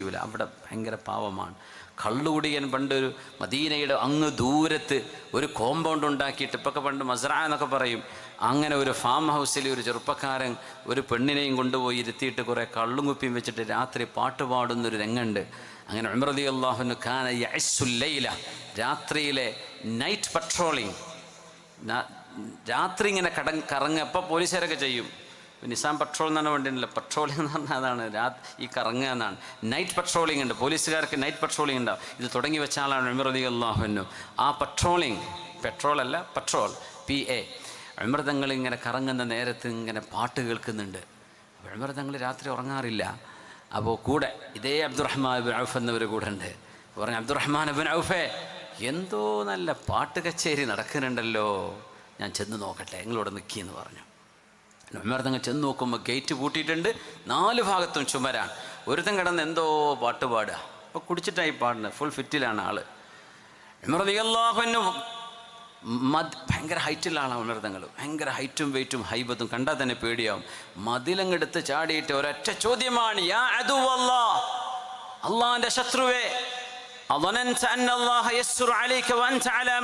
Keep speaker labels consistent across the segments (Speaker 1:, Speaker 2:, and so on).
Speaker 1: കഴിയൂല അവിടെ ഭയങ്കര പാവമാണ്. കള്ളുകുടിയൻ പണ്ട് ഒരു മദീനയുടെ അങ്ങ് ദൂരത്ത് ഒരു കോമ്പൗണ്ട് ഉണ്ടാക്കിയിട്ട് ഇപ്പൊക്കെ പണ്ട് മസറ എന്നൊക്കെ പറയും. അങ്ങനെ ഒരു ഫാം ഹൗസിൽ ഒരു ചെറുപ്പക്കാരൻ ഒരു പെണ്ണിനെയും കൊണ്ടുപോയി ഇരുത്തിയിട്ട് കുറേ കള്ളും കുപ്പിയും വെച്ചിട്ട് രാത്രി പാട്ട് പാടുന്നൊരു രംഗമുണ്ട് അങ്ങനെ അമൃതി അള്ളാഹുന് ഖാന യസുല്ലയില രാത്രിയിലെ നൈറ്റ് പട്രോളിങ് രാത്രി ഇങ്ങനെ കട കറങ്ങുക എപ്പോൾ പോലീസുകാരൊക്കെ ചെയ്യും. നിസാം പട്രോൾ എന്നാണ് വേണ്ടിയില്ല പട്രോളിംഗ് എന്ന് പറഞ്ഞാൽ അതാണ് രാത് ഈ കറങ്ങുക എന്നാണ്. നൈറ്റ് പട്രോളിംഗ് ഉണ്ട്. പോലീസുകാർക്ക് നൈറ്റ് പട്രോളിംഗ് ഉണ്ടാവും. ഇത് തുടങ്ങി വെച്ച ആളാണ് ഉമറതി അള്ളാഹുനു ആ പട്രോളിംഗ് പെട്രോൾ അല്ല പട്രോൾ പി എ അമൃതങ്ങൾ ഇങ്ങനെ കറങ്ങുന്ന നേരത്ത് ഇങ്ങനെ പാട്ട് കേൾക്കുന്നുണ്ട്. അമൃതങ്ങൾ രാത്രി ഉറങ്ങാറില്ല. അപ്പോൾ കൂടെ ഇതേ അബ്ദുറഹ്മാൻ ബിൻ ഔഫ് എന്നവർ കൂടെ ഉണ്ട്. പറഞ്ഞു അബ്ദുറഹ്മാൻ ബിൻ ഔഫേ എന്തോ നല്ല പാട്ട് കച്ചേരി നടക്കുന്നുണ്ടല്ലോ. ഞാൻ ചെന്ന് നോക്കട്ടെ. നിങ്ങളോട് നിൽക്കിയെന്ന് പറഞ്ഞു. ഉമ്മർത്തങ്ങ് ചെന്ന് നോക്കുമ്പോൾ ഗേറ്റ് പൂട്ടിയിട്ടുണ്ട്. നാല് ഭാഗത്തും ചുമരാണ്. ഒരുത്തം കിടന്ന് എന്തോ പാട്ട് പാടുക. അപ്പോൾ കുടിച്ചിട്ടായി പാടുന്നത്. ഫുൾ ഫിറ്റിലാണ് ആൾ. ഉമർദിയല്ലാഹുവിന് മത് ഭയങ്കര ഹൈറ്റുള്ള ആളാണ് ഉണർത്തങ്ങൾ ഭയങ്കര ഹൈറ്റും വെയിറ്റും ഹൈബത്തും കണ്ടാൽ തന്നെ പേടിയാവും. മതിലങ്ങെടുത്ത് ചാടിയിട്ട് ഒരൊറ്റ ചോദ്യമാണ് യാ ശത്രുവേ യസ്റു അലൈക അലാ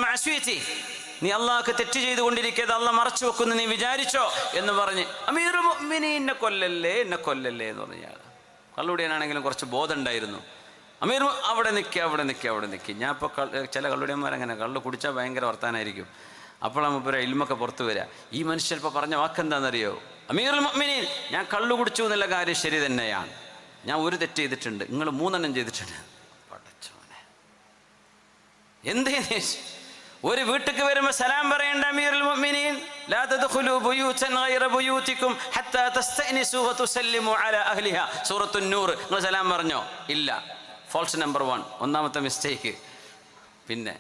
Speaker 1: നീ അള്ളാഹ്ക്ക് തെറ്റ് ചെയ്തുകൊണ്ടിരിക്കുന്നത് അള്ള മറച്ചു വെക്കുന്നു നീ വിചാരിച്ചോ എന്ന് പറഞ്ഞ് അമീർ എന്നെ കൊല്ലല്ലേ എന്നെ കൊല്ലല്ലേ എന്ന് പറഞ്ഞാൽ കള്ളുടിയനാണെങ്കിലും കുറച്ച് ബോധം ഉണ്ടായിരുന്നു അമീർ അവിടെ നിൽക്കുക അവിടെ നിൽക്കുക അവിടെ നിൽക്കുക ഞാൻ ഇപ്പോൾ ചില കള്ളുടിയന്മാരങ്ങനെ കള്ളു കുടിച്ചാൽ ഭയങ്കര വർത്താനായിരിക്കും. അപ്പോഴാണ് ഇപ്പോൾ ഇൽമൊക്കെ പുറത്തു വരിക ഈ മനുഷ്യൻ ഇപ്പോൾ പറഞ്ഞ വാക്കെന്താണെന്നറിയോ അമീർ മുഅ്മിനീൻ ഞാൻ കള്ളു കുടിച്ചു എന്നുള്ള കാര്യം ശരി തന്നെയാണ്. ഞാൻ ഒരു തെറ്റ് ചെയ്തിട്ടുണ്ട്. നിങ്ങൾ മൂന്നെണ്ണം ചെയ്തിട്ടുണ്ട്. എന്തേ? ഒരു വീട്ടിക്ക് വരുമ്പോൾ സലാം പറയേണ്ട അമീറുൽ മുഅ്മിനീൻ. ലാ തദ്ഖുലു ബുയൂതൻ ഗൈറ ബുയൂതിക്കും ഹത്താ തസ്തഅനിസു വതുസല്ലിമു അലാ അഹ്ലിഹാ. സൂറത്തുൻ നൂർ. നിങ്ങൾ സലാം പറഞ്ഞോ? ഇല്ല. ഫോൾസ് നമ്പർ 1 ഒന്നാമത്തെ മിസ്റ്റേക്ക് പിന്നെ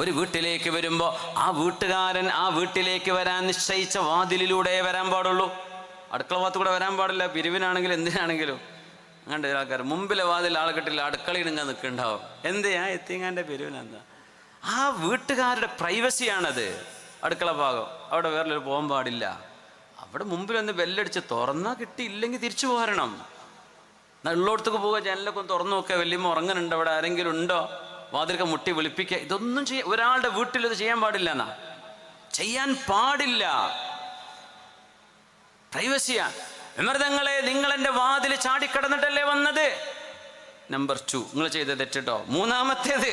Speaker 1: ഒരു വീട്ടിലേക്ക് വരുമ്പോൾ ആ വീട്ടുകാരൻ ആ വീട്ടിലേക്ക് വരാൻ നിശ്ചയിച്ച വാതിലിലൂടെ വരാൻ പാടുള്ളൂ. അടുക്കള ഭാഗത്ത് കൂടെ വരാൻ പാടില്ല. പിരിവിനാണെങ്കിലും എന്തിനാണെങ്കിലും. ചില ആൾക്കാർ മുമ്പിലെ വാതിൽ ആളെ അടുക്കളയിൽ ഇങ്ങനെ നിൽക്കുന്നുണ്ടാവും. എന്തെയാ എത്തിങ്ങാന്റെ പെരുവിനെന്താ ആ വീട്ടുകാരുടെ പ്രൈവസിയാണത് അടുക്കള ഭാഗം. അവിടെ വേറെ പോകാൻ പാടില്ല അവിടെ മുമ്പിൽ ഒന്ന് ബെല്ലടിച്ച് തുറന്നാൽ കിട്ടിയില്ലെങ്കിൽ തിരിച്ചു പോരണം. ഉള്ളോടത്തേക്ക് പോവുക ജനലൊക്കെ ഒന്ന് തുറന്നു നോക്കുക. വലിയ ഉറങ്ങുന്നുണ്ട് അവിടെ ആരെങ്കിലും ഉണ്ടോ? വാതിലൊക്കെ മുട്ടി വിളിപ്പിക്കുക ഇതൊന്നും ചെയ്യ ഒരാളുടെ വീട്ടിൽ ഇത് ചെയ്യാൻ പാടില്ല എന്നാ. ചെയ്യാൻ പാടില്ല. പ്രൈവസിയാ. വിമൃതങ്ങളെ നിങ്ങൾ എന്റെ വാതിൽ ചാടിക്കടന്നിട്ടല്ലേ വന്നത്? നമ്പർ ടു നിങ്ങൾ ചെയ്ത തെറ്റിട്ടോ? മൂന്നാമത്തേത്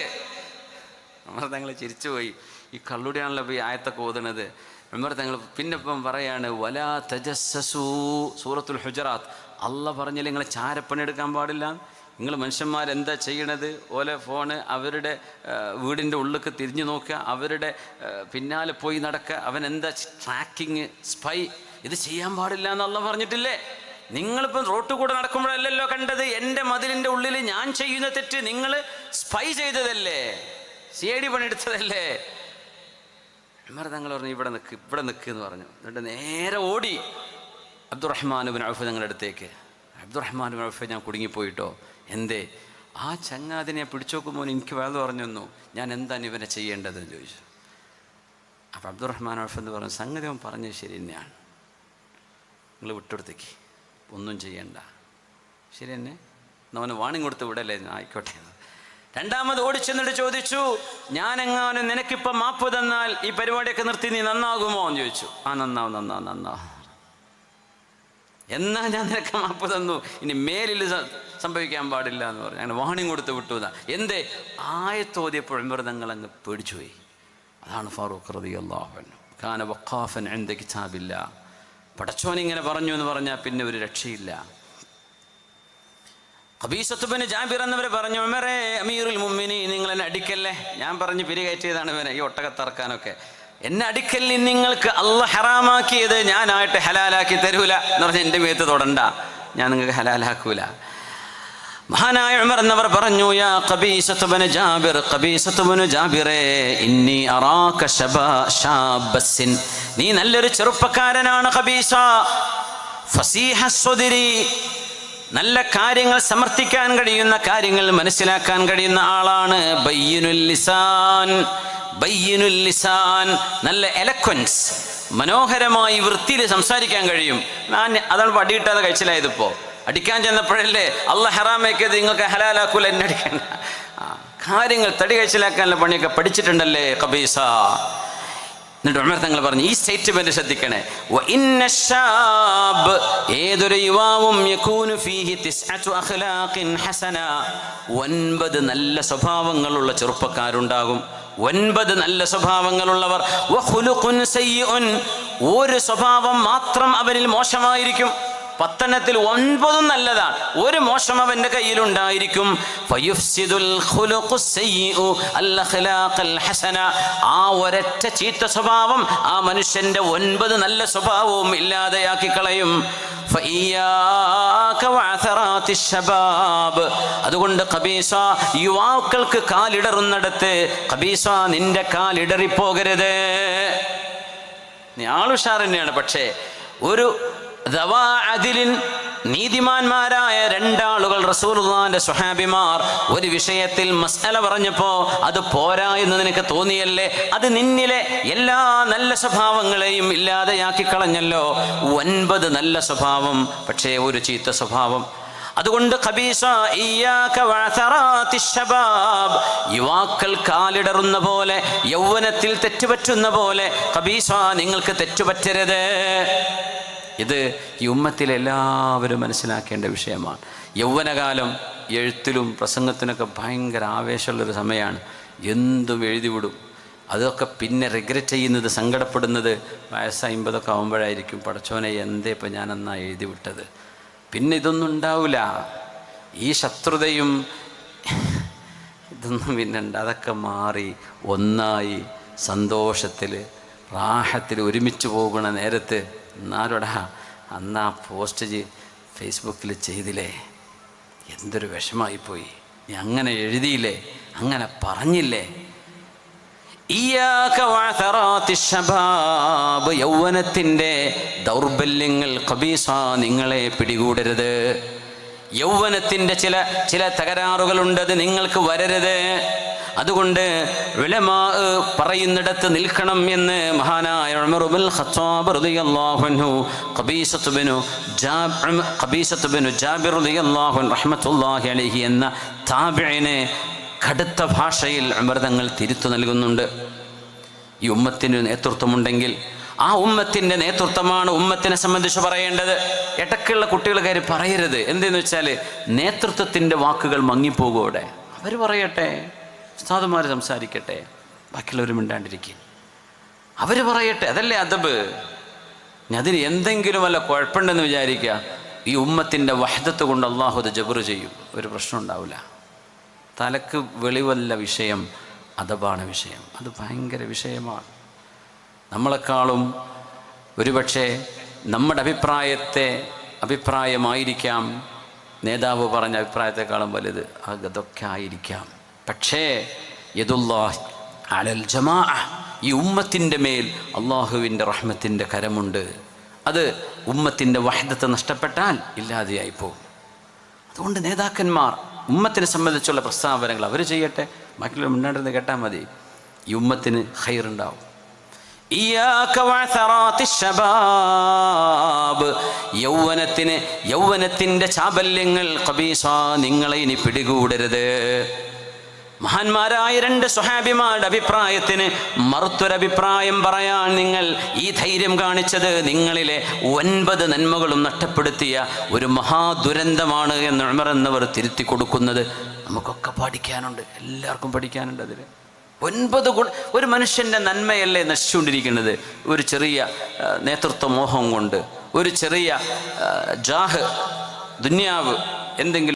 Speaker 1: വിമൃതങ്ങൾ ചിരിച്ചുപോയി. ഈ കള്ളുടിയാണല്ലോ പോയി ആയത്തൊക്കെ ഓതുന്നത്. വിമൃതങ്ങൾ പിന്നെ ഇപ്പം പറയാണ് വലാ തജസ്സസൂ സൂറത്തുൽ ഹുജറാത്ത്. അല്ല പറഞ്ഞില്ല നിങ്ങളെ ചാരപ്പണി എടുക്കാൻ പാടില്ല? നിങ്ങൾ മനുഷ്യന്മാരെന്താ ചെയ്യണത്? ഓലെ ഫോണ് അവരുടെ വീടിന്റെ ഉള്ളിലേക്ക് തിരിഞ്ഞു നോക്കുക. അവരുടെ പിന്നാലെ പോയി നടക്കുക. അവൻ എന്താ ട്രാക്കിങ് സ്പൈ ഇത് ചെയ്യാൻ പാടില്ല എന്നല്ല പറഞ്ഞിട്ടില്ലേ? നിങ്ങളിപ്പം റോട്ടിൽ കൂടെ നടക്കുമ്പോഴല്ലല്ലോ കണ്ടത്. എന്റെ മതിലിന്റെ ഉള്ളിൽ ഞാൻ ചെയ്യുന്ന തെറ്റ് നിങ്ങൾ സ്പൈ ചെയ്തതല്ലേ? സി ഐ ഡി പണിയെടുത്തതല്ലേ? ഉമർ തങ്ങൾ പറഞ്ഞു ഇവിടെ നിൽക്ക് ഇവിടെ നിൽക്ക് എന്ന് പറഞ്ഞു. എന്നിട്ട് നേരെ ഓടി. അബ്ദുറഹ്മാൻ അബ്ദുറഹ്മാനുബിൻ ഔഫ് ഞങ്ങളുടെ അടുത്തേക്ക്. അബ്ദുറഹ്മാനുബിൻ ഔഫ് ഞാൻ കുടുങ്ങിപ്പോയിട്ടോ? എന്തേ? ആ ചങ്ങാതിനെ പിടിച്ചു നോക്കുമ്പോൾ എനിക്ക് വേറെ പറഞ്ഞു ഞാൻ എന്താണ് ഇവനെ ചെയ്യേണ്ടതെന്ന് ചോദിച്ചു. അപ്പോൾ അബ്ദുറഹ്മാൻ ഔഫ് എന്ന് പറഞ്ഞു സംഗതി അവൻ പറഞ്ഞത് ശരി തന്നെയാണ്. നിങ്ങൾ വിട്ടെടുത്തേക്ക് ഒന്നും ചെയ്യണ്ട. ശരി തന്നെ അവന് വാണിംഗ് കൊടുത്ത് വിടല്ലേ? ആയിക്കോട്ടെ. രണ്ടാമത് ഓടിച്ചെന്നിട്ട് ചോദിച്ചു ഞാനെങ്ങാനും നിനക്കിപ്പം മാപ്പ് തന്നാൽ ഈ പരിപാടിയൊക്കെ നിർത്തി നീ നന്നാകുമോ? എന്ന് ചോദിച്ചു. ആ നന്നാവും നന്നാവും നന്നാവും. എന്നാ ഞാൻ നിനക്ക് മാപ്പ് തന്നു? ഇനി മേലിൽ സംഭവിക്കാൻ പാടില്ല എന്ന് പറഞ്ഞു. അങ്ങനെ വാണിംഗ് കൊടുത്ത് വിട്ടു എന്നാ എന്തേ? ആയത്തോതിയപ്പോൾ മൃതങ്ങൾ അങ്ങ് പേടിച്ചുപോയി. അതാണ് ഫാറൂഖ് റതി അള്ളാഹു ഖാന വഖാഫൻ എന്തൊക്കെ കിതാബില്ല പടച്ചോൻ ഇങ്ങനെ പറഞ്ഞു എന്ന് പറഞ്ഞാൽ പിന്നെ ഒരു രക്ഷയില്ല. അബീസത്തുബിന് ജാബിർ എന്നവർ പറഞ്ഞു ഉമറേ അമീറുൽ മുമ്മിനി നിങ്ങൾ എന്നെ അടിക്കല്ലേ? ഞാൻ പറഞ്ഞ് പിരികയറ്റിയതാണ് ഇവനെ ഈ ഒട്ടകത്തറക്കാനൊക്കെ എന്നെ അടിക്കലിൽ നിങ്ങൾക്ക് അല്ല ഹറാമാക്കിയത് ഞാനായിട്ട് ഹലാലാക്കി തരൂല എന്ന് പറഞ്ഞാൽ എന്റെ മേത്ത് തൊടണ്ട. ഞാൻ നിങ്ങൾക്ക് ഹലാലാക്കൂല. മഹാനായ ഉമർ എന്നവർ പറഞ്ഞു യാ ഖബീസത്തുബിന് ജാബിർ ഖബീസത്തുബിന് ജാബിറേ ഇന്നി അറാക ശബാ ഷാബസ്സിൻ നീ നല്ലൊരു ചെറുപ്പക്കാരനാണ് ഖബീസ. ഫസീഹ സ്വദിരി നല്ല കാര്യങ്ങൾ സമർത്ഥിക്കാൻ കഴിയുന്ന കാര്യങ്ങൾ മനസ്സിലാക്കാൻ കഴിയുന്ന ആളാണ് ബയ്യനുൽ ലിസാൻ. ബയ്യനുൽ ലിസാൻ നല്ല എലക്വൻസ് മനോഹരമായി വൃത്തിയിൽ സംസാരിക്കാൻ കഴിയും. ഞാൻ അതാണ് പടിയിട്ടാതെ കഴിച്ചിലായതിപ്പോൾ അടിക്കാൻ ചെന്നപ്പോഴല്ലേ അള്ള ഹറാമേക്കത് നിങ്ങൾക്ക് ഹലാലാക്കൂല എന്നെ അടിക്കണ്ട. കാര്യങ്ങൾ തടി കഴിച്ചിലാക്കാനുള്ള പണിയൊക്കെ പഠിച്ചിട്ടുണ്ടല്ലേ കബീസ എന്നിട്ട് ഉമർ തങ്ങൾ പറഞ്ഞു ഈ സ്റ്റേറ്റ്മെന്റ് ശ്രദ്ധിക്കണേ. ഏതൊരു യുവാവും ഒൻപത് നല്ല സ്വഭാവങ്ങളുള്ള ചെറുപ്പക്കാരുണ്ടാകും. ഒൻപത് നല്ല സ്വഭാവങ്ങളുള്ളവർ. ഒരു സ്വഭാവം മാത്രം അവരിൽ മോശമായിരിക്കും. പത്തെണ്ണത്തിൽ ഒൻപതും നല്ലതാണ്. ഒരു മോശം അവന്റെ കയ്യിലുണ്ടായിരിക്കും. ആ ഒരൊറ്റ ചീത്ത സ്വഭാവം ആ മനുഷ്യന്റെ ഒൻപത് നല്ല സ്വഭാവവും ഇല്ലാതെയാക്കി കളയും. അതുകൊണ്ട് കബീസ യുവാക്കൾക്ക് കാലിടറുന്നിടത്ത് കബീസ നിന്റെ കാലിടറിപ്പോകരുത്. നീ ആളുഷാർ തന്നെയാണ് പക്ഷേ ഒരു അതിലിൻ നീതിമാന്മാരായ രണ്ടാളുകൾ റസൂർദാന്റെ സുഹാബിമാർ ഒരു വിഷയത്തിൽ മസ്അല പറഞ്ഞപ്പോ അത് പോരാ എന്ന് നിനക്ക് തോന്നിയല്ലേ? അത് നിന്നിലെ എല്ലാ നല്ല സ്വഭാവങ്ങളെയും ഇല്ലാതെയാക്കി കളഞ്ഞല്ലോ. ഒൻപത് നല്ല സ്വഭാവം പക്ഷേ ഒരു ചീത്ത സ്വഭാവം. അതുകൊണ്ട് യുവാക്കൾ കാലിടറുന്ന പോലെ യൗവനത്തിൽ തെറ്റുപറ്റുന്ന പോലെ ഖബീസ നിങ്ങൾക്ക് തെറ്റുപറ്റരുത്. ഇത് ഈ ഉമ്മത്തിൽ എല്ലാവരും മനസ്സിലാക്കേണ്ട വിഷയമാണ്. യൗവനകാലം എഴുത്തിലും പ്രസംഗത്തിനൊക്കെ ഭയങ്കര ആവേശമുള്ളൊരു സമയമാണ്. എന്തും എഴുതി വിടും അതൊക്കെ പിന്നെ റിഗ്രറ്റ് ചെയ്യുന്നത് സങ്കടപ്പെടുന്നത് വയസ്സ് അമ്പതൊക്കെ ആകുമ്പോഴായിരിക്കും പടച്ചോനെ എന്തേ ഇപ്പം ഞാൻ എന്നാ എഴുതി വിട്ടത് പിന്നെ ഇതൊന്നും ഉണ്ടാവില്ല ഈ ശത്രുതയും ഇതൊന്നും പിന്നെ അതൊക്കെ മാറി ഒന്നായി സന്തോഷത്തിൽ റാഹത്തിൽ ഒരുമിച്ച് പോകുന്ന നേരത്ത് എന്നാലോടാ അന്ന് ആ പോസ്റ്റ് ഫേസ്ബുക്കിൽ ചെയ്തില്ലേ? എന്തൊരു വിഷമായിപ്പോയി നീ അങ്ങനെ എഴുതിയില്ലേ? അങ്ങനെ പറഞ്ഞില്ലേ? യൗവനത്തിന്റെ ദൗർബല്യങ്ങൾ കബീസ നിങ്ങളെ പിടികൂടരുത്. യൗവനത്തിന്റെ ചില ചില തകരാറുകളുണ്ടത് നിങ്ങൾക്ക് വരരുത്. അതുകൊണ്ട് വിലമാ പറയുന്നിടത്ത് നിൽക്കണം എന്ന് മഹാനായ എന്ന താബിഴിനെ കടുത്ത ഭാഷയിൽ അമൃതങ്ങൾ തിരുത്തു നൽകുന്നുണ്ട്. ഈ ഉമ്മത്തിന് നേതൃത്വമുണ്ടെങ്കിൽ ആ ഉമ്മത്തിന്റെ നേതൃത്വമാണ് ഉമ്മത്തിനെ സംബന്ധിച്ച് പറയേണ്ടത്. ഇടയ്ക്കുള്ള കുട്ടികൾ കയറി പറയരുത്. എന്തെന്ന് വെച്ചാൽ നേതൃത്വത്തിന്റെ വാക്കുകൾ മങ്ങിപ്പോകൂടെ അവർ പറയട്ടെ. ഉസ്താദുമാർ സംസാരിക്കട്ടെ? ബാക്കിയുള്ളവർ മിണ്ടാണ്ടിരിക്കും. അവർ പറയട്ടെ അതല്ലേ അതബ് അതിന് എന്തെങ്കിലും വല്ല കുഴപ്പമുണ്ടെന്ന് വിചാരിക്കുക. ഈ ഉമ്മത്തിന്റെ വഹദത്ത് കൊണ്ട് അള്ളാഹു അത് ജബർ ചെയ്യും. ഒരു പ്രശ്നം ഉണ്ടാവില്ല. തലക്ക് വെളിവല്ല വിഷയം അതബാണ് വിഷയം. അത് ഭയങ്കര വിഷയമാണ്. നമ്മളെക്കാളും ഒരുപക്ഷെ നമ്മുടെ അഭിപ്രായത്തെ അഭിപ്രായമായിരിക്കാം. നേതാവ് പറഞ്ഞ അഭിപ്രായത്തെക്കാളും വലുത് അതൊക്കെ ആയിരിക്കാം. പക്ഷേ യദുല്ലാഹ് അലൽ ജമാ ഈ ഉമ്മത്തിന്റെ മേൽ അള്ളാഹുവിന്റെ റഹ്മത്തിന്റെ കരമുണ്ട്. അത് ഉമ്മത്തിന്റെ വഹദത്തെ നഷ്ടപ്പെട്ടാൽ ഇല്ലാതെയായി പോകും. അതുകൊണ്ട് നേതാക്കന്മാർ ഉമ്മത്തിനെ സംബന്ധിച്ചുള്ള പ്രസ്താവനകൾ അവർ ചെയ്യട്ടെ ബാക്കിയുള്ള മുന്നാണ്ടിരുന്ന് കേട്ടാൽ മതി. ഈ ഉമ്മത്തിന് ഹൈറുണ്ടാവും യൗവനത്തിന് യൗവനത്തിന്റെ ചാബല്യങ്ങൾ കബീസ നിങ്ങളെ ഇനി പിടികൂടരുത്. മഹാന്മാരായ രണ്ട് സ്വഹാബിമാരുടെ അഭിപ്രായത്തിന് മറുത്തൊരഭിപ്രായം പറയാൻ നിങ്ങൾ ഈ ധൈര്യം കാണിച്ചത് നിങ്ങളിലെ ഒൻപത് നന്മകളും നഷ്ടപ്പെടുത്തിയ ഒരു മഹാദുരന്തമാണ് എന്ന് ഉമർ എന്നവർ തിരുത്തി കൊടുക്കുന്നത്. നമുക്കൊക്കെ പഠിക്കാനുണ്ട്. എല്ലാവർക്കും പഠിക്കാനുണ്ട് അതിൽ ഒൻപത് ഗുണ ഒരു മനുഷ്യന്റെ നന്മയല്ലേ നശിച്ചുകൊണ്ടിരിക്കുന്നത്? ഒരു ചെറിയ നേതൃത്വ മോഹം കൊണ്ട്. ഒരു ചെറിയ ജാഹ് ദുന്യാവ് എന്തെങ്കിലും